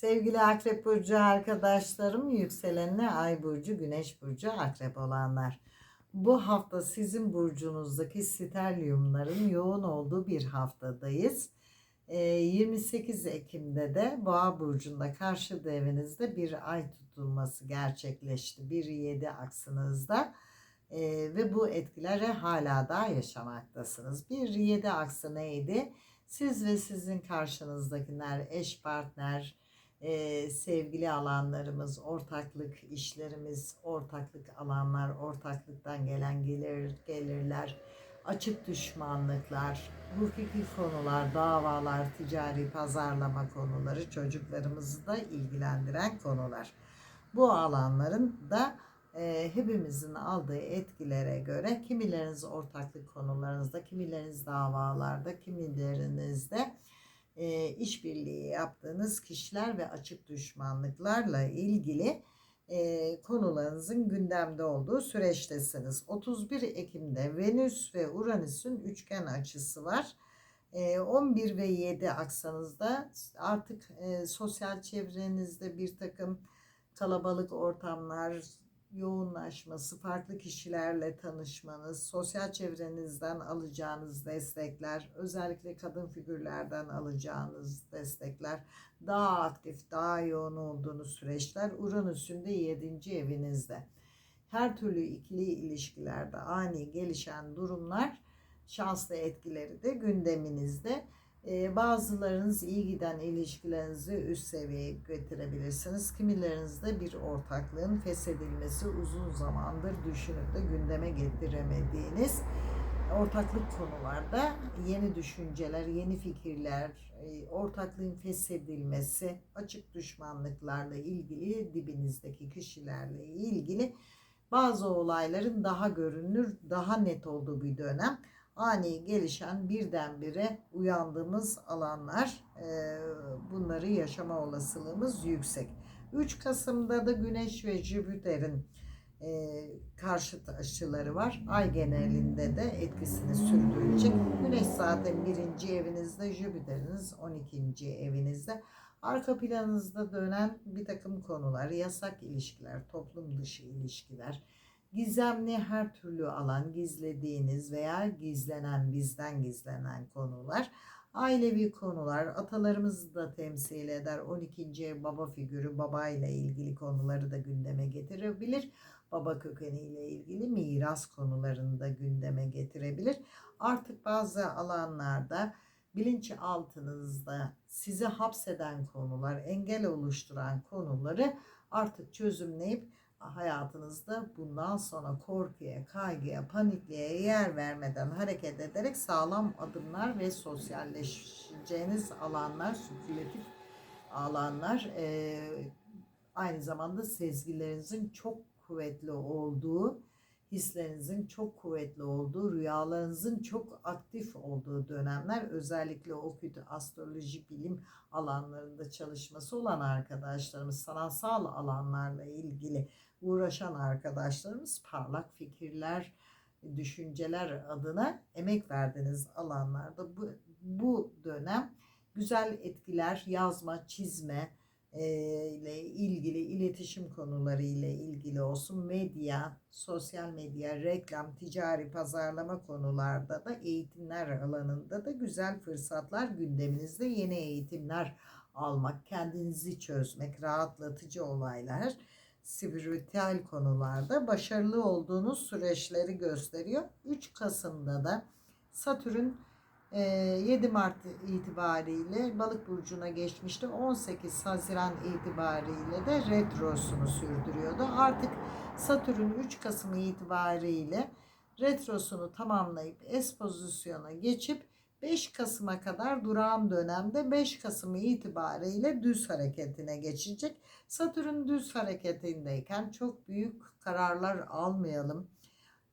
Sevgili Akrep Burcu arkadaşlarım, yükselenine Ay Burcu, Güneş Burcu, Akrep olanlar. Bu hafta sizin burcunuzdaki sterlyumların yoğun olduğu bir haftadayız. Ee, 28 Ekim'de de Boğa Burcu'nda karşı evinizde bir ay tutulması gerçekleşti. 1-7 aksınızda. Ee, ve bu etkileri hala da yaşamaktasınız. 1-7 aksı neydi? Siz ve sizin karşınızdakiler, eş partner, e, sevgili alanlarımız, ortaklık işlerimiz, ortaklık alanlar, ortaklıktan gelen gelir, gelirler, açık düşmanlıklar, hukuki konular, davalar, ticari pazarlama konuları çocuklarımızı da ilgilendiren konular. Bu alanların da e, hepimizin aldığı etkilere göre kimileriniz ortaklık konularınızda, kimileriniz davalarda, kimilerinizde e, işbirliği yaptığınız kişiler ve açık düşmanlıklarla ilgili e, konularınızın gündemde olduğu süreçtesiniz. 31 Ekim'de Venüs ve Uranüs'ün üçgen açısı var. E, 11 ve 7 aksanızda artık e, sosyal çevrenizde bir takım kalabalık ortamlar, yoğunlaşması, farklı kişilerle tanışmanız, sosyal çevrenizden alacağınız destekler, özellikle kadın figürlerden alacağınız destekler, daha aktif, daha yoğun olduğunuz süreçler Uranüs'ün de 7. evinizde. Her türlü ikili ilişkilerde ani gelişen durumlar, şanslı etkileri de gündeminizde. Ee, bazılarınız iyi giden ilişkilerinizi üst seviyeye getirebilirsiniz. Kimilerinizde bir ortaklığın feshedilmesi uzun zamandır düşünüp de gündeme getiremediğiniz ortaklık konularda yeni düşünceler, yeni fikirler, e, ortaklığın feshedilmesi, açık düşmanlıklarla ilgili dibinizdeki kişilerle ilgili bazı olayların daha görünür, daha net olduğu bir dönem ani gelişen birdenbire uyandığımız alanlar e, bunları yaşama olasılığımız yüksek. 3 Kasım'da da Güneş ve Jüpiter'in e, karşıt açıları var. Ay genelinde de etkisini sürdürecek. Güneş zaten birinci evinizde, Jüpiter'iniz 12. evinizde. Arka planınızda dönen bir takım konular, yasak ilişkiler, toplum dışı ilişkiler, Gizemli her türlü alan gizlediğiniz veya gizlenen bizden gizlenen konular. Ailevi konular, atalarımızı da temsil eder. 12. ev baba figürü, babayla ilgili konuları da gündeme getirebilir. Baba kökeniyle ilgili miras konularını da gündeme getirebilir. Artık bazı alanlarda bilinçaltınızda sizi hapseden konular, engel oluşturan konuları artık çözümleyip hayatınızda bundan sonra korkuya, kaygıya, panikliğe yer vermeden hareket ederek sağlam adımlar ve sosyalleşeceğiniz alanlar, sükülatif alanlar e, aynı zamanda sezgilerinizin çok kuvvetli olduğu, hislerinizin çok kuvvetli olduğu, rüyalarınızın çok aktif olduğu dönemler özellikle okült astroloji bilim alanlarında çalışması olan arkadaşlarımız sanatsal alanlarla ilgili uğraşan arkadaşlarımız parlak fikirler, düşünceler adına emek verdiğiniz alanlarda bu, bu dönem güzel etkiler yazma, çizme e, ile ilgili iletişim konuları ile ilgili olsun medya, sosyal medya, reklam, ticari pazarlama konularda da eğitimler alanında da güzel fırsatlar gündeminizde yeni eğitimler almak, kendinizi çözmek, rahatlatıcı olaylar spiritüel konularda başarılı olduğunuz süreçleri gösteriyor. 3 Kasım'da da Satürn 7 Mart itibariyle Balık burcuna geçmişti. 18 Haziran itibariyle de retrosunu sürdürüyordu. Artık Satürn 3 Kasım itibariyle retrosunu tamamlayıp es pozisyona geçip 5 Kasım'a kadar durağan dönemde 5 Kasım itibariyle düz hareketine geçecek. Satürn düz hareketindeyken çok büyük kararlar almayalım.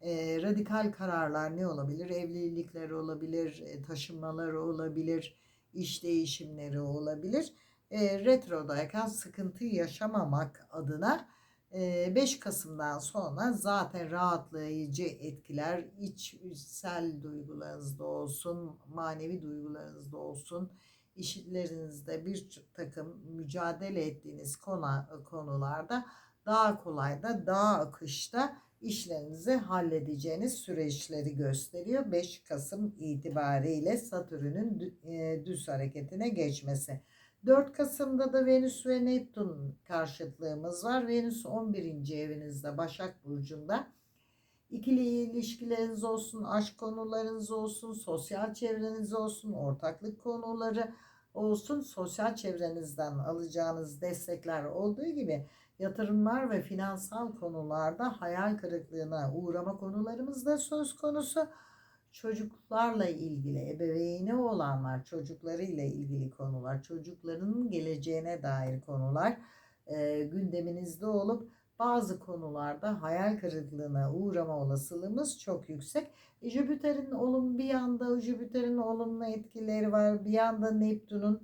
E, radikal kararlar ne olabilir? Evlilikler olabilir, e, taşınmalar olabilir, iş değişimleri olabilir. E, retrodayken sıkıntı yaşamamak adına 5 Kasım'dan sonra zaten rahatlayıcı etkiler içsel duygularınızda olsun, manevi duygularınızda olsun, işlerinizde bir takım mücadele ettiğiniz konu, konularda daha kolay da daha akışta işlerinizi halledeceğiniz süreçleri gösteriyor. 5 Kasım itibariyle Satürn'ün dü- e, düz hareketine geçmesi. 4 Kasım'da da Venüs ve Neptün karşıtlığımız var. Venüs 11. evinizde Başak Burcu'nda. İkili ilişkileriniz olsun, aşk konularınız olsun, sosyal çevreniz olsun, ortaklık konuları olsun, sosyal çevrenizden alacağınız destekler olduğu gibi yatırımlar ve finansal konularda hayal kırıklığına uğrama konularımız da söz konusu. Çocuklarla ilgili, ebeveyni olanlar, çocuklarıyla ilgili konular, çocukların geleceğine dair konular e, gündeminizde olup bazı konularda hayal kırıklığına uğrama olasılığımız çok yüksek. E, Jüpiter'in olum bir yanda Jüpiter'in olumlu etkileri var. Bir yanda Neptün'ün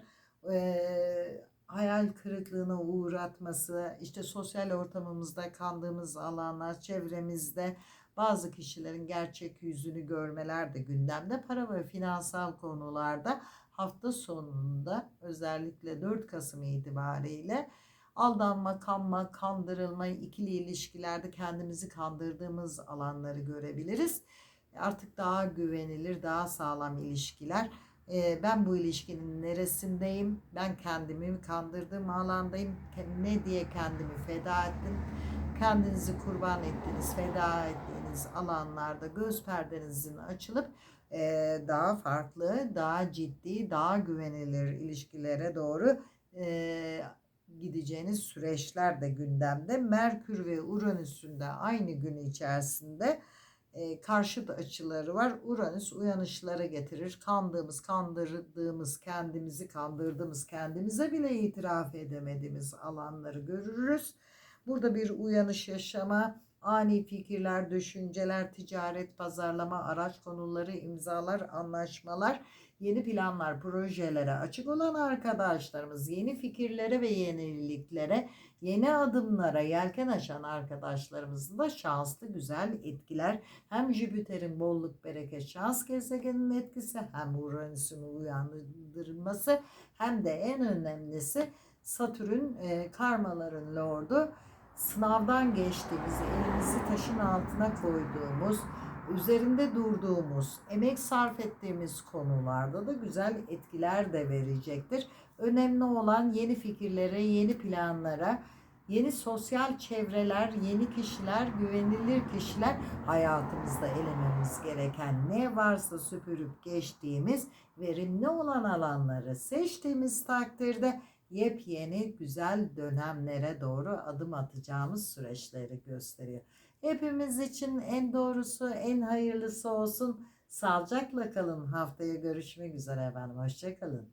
e, hayal kırıklığına uğratması, işte sosyal ortamımızda kandığımız alanlar, çevremizde bazı kişilerin gerçek yüzünü görmeler de gündemde. Para ve finansal konularda hafta sonunda özellikle 4 Kasım itibariyle aldanma, kanma, kandırılma, ikili ilişkilerde kendimizi kandırdığımız alanları görebiliriz. Artık daha güvenilir, daha sağlam ilişkiler. Ee, ben bu ilişkinin neresindeyim? Ben kendimi kandırdığım alandayım. Ne diye kendimi feda ettim? Kendinizi kurban ettiğiniz, feda ettiğiniz alanlarda göz perdenizin açılıp e, daha farklı, daha ciddi, daha güvenilir ilişkilere doğru e, gideceğiniz süreçler de gündemde. Merkür ve Uranüs'ün de aynı gün içerisinde e, karşıt açıları var. Uranüs uyanışlara getirir. Kandığımız, kandırdığımız, kendimizi kandırdığımız, kendimize bile itiraf edemediğimiz alanları görürüz. Burada bir uyanış yaşama, ani fikirler, düşünceler, ticaret, pazarlama, araç konuları, imzalar, anlaşmalar, yeni planlar, projelere açık olan arkadaşlarımız, yeni fikirlere ve yeniliklere, yeni adımlara yelken açan arkadaşlarımızın da şanslı güzel etkiler. Hem Jüpiter'in bolluk, bereket, şans gezegeninin etkisi, hem Uranüs'ün uyandırılması, hem de en önemlisi Satürn e, karmaların lordu sınavdan geçtiğimiz, elimizi taşın altına koyduğumuz, üzerinde durduğumuz, emek sarf ettiğimiz konularda da güzel etkiler de verecektir. Önemli olan yeni fikirlere, yeni planlara, yeni sosyal çevreler, yeni kişiler, güvenilir kişiler hayatımızda elememiz gereken ne varsa süpürüp geçtiğimiz verimli olan alanları seçtiğimiz takdirde yepyeni güzel dönemlere doğru adım atacağımız süreçleri gösteriyor. Hepimiz için en doğrusu, en hayırlısı olsun. Sağlıcakla kalın. Haftaya görüşmek üzere efendim. Hoşçakalın.